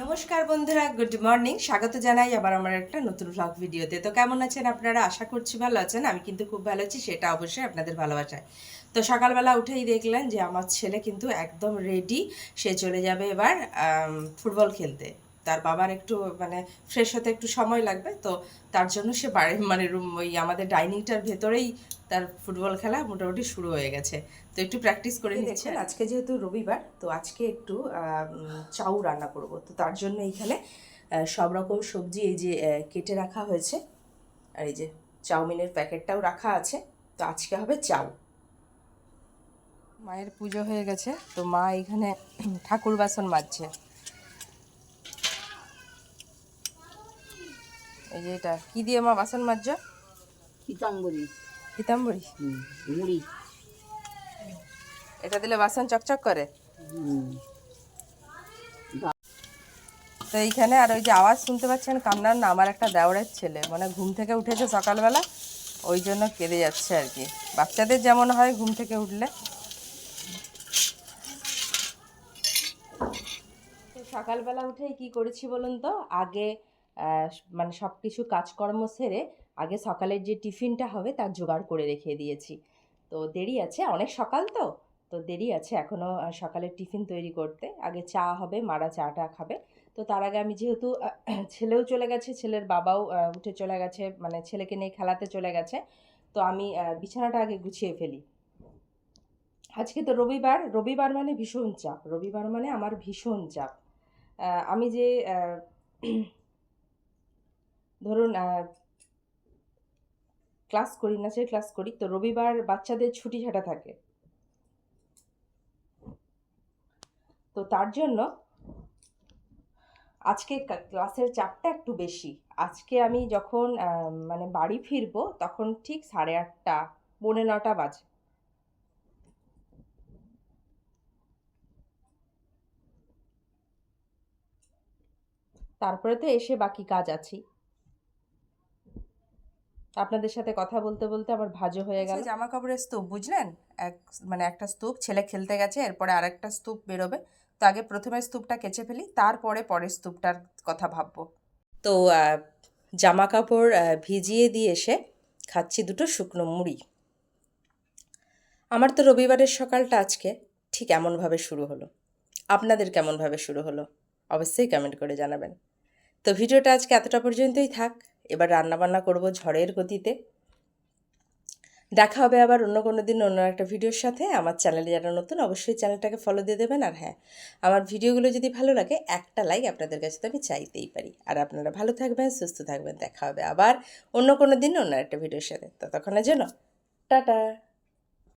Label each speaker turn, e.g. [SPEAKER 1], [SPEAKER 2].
[SPEAKER 1] নমস্কার বন্ধুরা, good morning. স্বাগত জানাই আবার আমার একটা নতুন ব্লগ ভিডিওতে। তো কেমন আছেন আপনারা? আশা করছি ভালো আছেন। আমি কিন্তু খুব ভালো আছি, সেটা অবশ্যই আপনাদের ভালোবাসায়। তো সকালবেলা উঠেই দেখলেন যে আমার ছেলে কিন্তু একদম রেডি সে চলে যাবে এবার ফুটবল খেলতে। তার বাবার একটু মানে ফ্রেশ হতে একটু সময় লাগবে তো তার জন্য সে বাড়ি মানে রুম ওই আমাদের ডাইনিংটার ভেতরেই তার ফুটবল খেলা মোটামুটি শুরু হয়ে গেছে। তো একটু প্র্যাকটিস করে নিচ্ছেন আজকে যেহেতু রবিবার তো আজকে একটু চাউ রান্না করব। তো তার জন্য এইখানে সব রকম সবজি এই যে কেটে রাখা হয়েছে। আর এই যে চাউমিনের প্যাকেটটাও রাখা আছে। তো আজকে হবে চাউ। মায়ের পুজো হয়ে গেছে। তো মা এখানে ঠাকুর বাসন মাজছে। এই যে এটা কি দিয়ে মা বাসন মাজছ?
[SPEAKER 2] পিতাম্বরী
[SPEAKER 1] পিতাম্বরী
[SPEAKER 2] মুড়ি।
[SPEAKER 1] এটা দিলে বাসন চকচক করে? তো এইখানে আর ওই যে আওয়াজ শুনতে পাচ্ছেন কান্নার না আমার একটা দেওরের ছেলে। মানে ঘুম থেকে উঠেছে সকালবেলা ওই জন্য কেঁদে যাচ্ছে আর কি। বাচ্চাদের যেমন হয় ঘুম থেকে উঠলে। তো সকালবেলা উঠেই কি করেছি বলুন তো? আগে মানে সব কিছু কাজকর্ম সেরে আগে সকালের যে টিফিনটা হবে তার জোগাড় করে রেখে দিয়েছি। তো দেরি আছে, অনেক সকাল তো। তো দেরি আছে এখনও সকালের টিফিন তৈরি করতে। আগে চা হবে, মারা চাটা খাবে। তো তার আগে আমি যেহেতু ছেলেও চলে গেছে, ছেলের বাবাও উঠে চলে গেছে মানে ছেলেকে নিয়ে খেলাতে চলে গেছে। তো আমি বিছানাটা আগে গুছিয়ে ফেলি। আজকে তো রবিবার রবিবার মানে ভীষণ চাপ। রবিবার মানে আমার ভীষণ চাপ। আমি যে ধরুন ক্লাস করি নাচের ক্লাস করি, তো রবিবার বাচ্চাদের ছুটি ছাটা থাকে। তো তার জন্য আজকে ক্লাসের চাপটা একটু বেশি। আজকে আমি যখন মানে বাড়ি ফিরবো, তখন ঠিক সাড়ে আটটা, পৌনে নটা বাজে। তারপরে তো এসে বাকি কাজ আছেই। আপনাদের সাথে কথা বলতে বলতে আমার ভাজো হয়ে গেল। জামা কাপড়ের স্তূপ বুঝলেন? এক মানে একটা স্তূপ ছেলে খেলতে গেছে এরপরে আরেকটা স্তূপ বেরোবে। তো আগে প্রথমে স্তূপটা কেচে ফেলি তারপরে পরের স্তূপটার কথা ভাববো। তো জামা কাপড় ভিজিয়ে দিয়ে এসে খাচ্ছি দুটো শুকনো মুড়ি। আমার তো রবিবারের সকালটা আজকে ঠিক এমনভাবে শুরু হলো। আপনাদের কেমনভাবে শুরু হলো? অবশ্যই কমেন্ট করে জানাবেন। তো ভিডিওটা আজকে এতটা পর্যন্তই থাক। এবার রান্নাবান্না করব ঝড়ের গতিতে। দেখা হবে আবার অন্য কোনো দিন অন্য একটা ভিডিওর সাথে। আমার চ্যানেলে যারা নতুন, অবশ্যই চ্যানেলটাকে ফলো দিয়ে দেবেন। আর হ্যাঁ আমার ভিডিওগুলো যদি ভালো লাগে, একটা লাইক আপনাদের কাছে তো আমি চাইতেই পারি। আর আপনারা ভালো থাকবেন, সুস্থ থাকবেন। দেখা হবে আবার অন্য কোনো দিন অন্য একটা ভিডিওর সাথে। ততক্ষণের জন্য, টাটা!